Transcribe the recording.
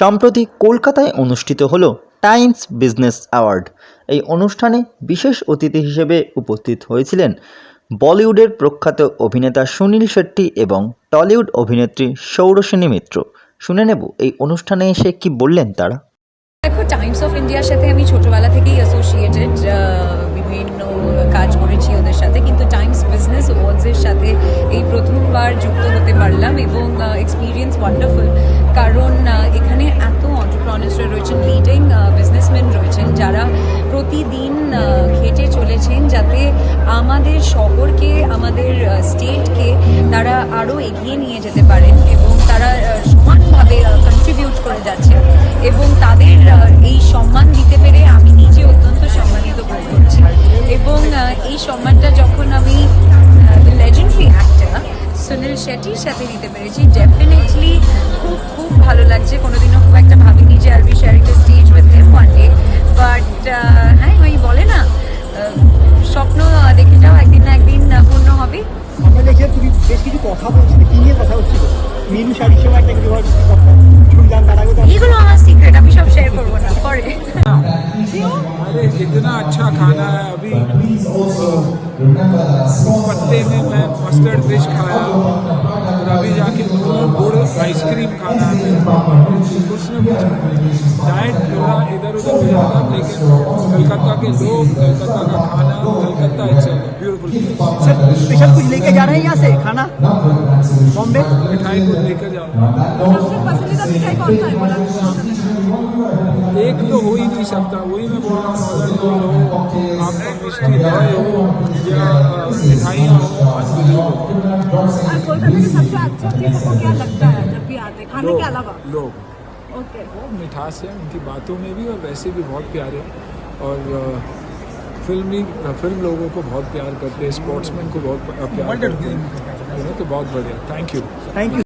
সম্প্রতি কলকাতায় অনুষ্ঠিত হল টাইমস বিজনেস অ্যাওয়ার্ড। এই অনুষ্ঠানে বিশেষ অতিথি হিসেবে উপস্থিত হয়েছিলেন বলিউডের প্রখ্যাত অভিনেতা সুনীল শেট্টি এবং টলিউড অভিনেত্রী সৌরসেনী মিত্র। শুনে নেব, এই অনুষ্ঠানে এসে কি বললেন তারা? দেখো, টাইমস অফ ইন্ডিয়ার সাথে আমি ছোটবেলা থেকেই অ্যাসোসিয়েটেড বিভিন্ন কাজ করেছি ওদের সাথে, কিন্তু টাইমস বিজনেস অ্যাওয়ার্ডসের সাথে এই প্রথমবার যুক্ত হতে পারলাম এবং এক্সপিরিয়েন্স ওয়ান্ডারফুল কারণ এখানে এত অন্টারপ্রনার্সরা রয়েছেন লিডিং বিজনেসম্যান রয়েছেন যারা প্রতিদিন খেটে চলেছেন যাতে আমাদের শহরকে, আমাদের স্টেটকে তারা আরও এগিয়ে নিয়ে যেতে পারেন এবং তারা সমানভাবে কন্ট্রিবিউট করে যাচ্ছেন। সুনীল শেট্টির সাথে নিতে পেরেছি ডেফিনেটলি খুব খুব ভালো লাগছে কোনোদিনও খুব একটা ভাবিনি যে আর be sharing the stage with him one day but হ্যাঁ ওই বলে না আহ, স্বপ্ন আহ, দেখে যাও একদিন না একদিন আহ, পূর্ণ হবে আমরা দেখি তুমি বেশ কিছু কথা বলছিলে কি নিয়ে কথা হচ্ছিল মিনু শাড়ির সময় একটা কিছু হয়তো কথা চুলদান তার আগে তো এগুলো আমার সিক্রেট আমি সব শেয়ার করবো না পরে अरे इतना अच्छा खाना है अभी पत्ते में मैं मस्टर्ड फ़िश खाया और अभी जाके गुड़ आइसक्रीम खाना है कुछ न कुछ डाइट थोड़ा इधर उधर हो जाता लेकिन कलकत्ता के लोग कलकत्ता का खाना Kolkata it's beautiful sir special कुछ लेके जा रहे हैं यहाँ से खाना? बॉम्बे मिठाई को लेकर जाओ। एक तो हो ही नहीं सकता वही मैं बोल रहा हूँ दो हो आपका मिष्टी दवाई हो या मिठाइयाँ हो कोलकाता की सबसे अच्छा चीज़ आपको क्या लगता है जब भी आते हैं खाने लोग के अलावा? लोग। ओके। वो मिठास है उनकी बातों में भी और वैसे भी बहुत प्यारे और फिल्मी फ़िल्म लोगों को बहुत प्यार करते हैं स्पोर्ट्समैन को बहुत प्यार करते हैं। तो बहुत बढ़िया। Thank you thank you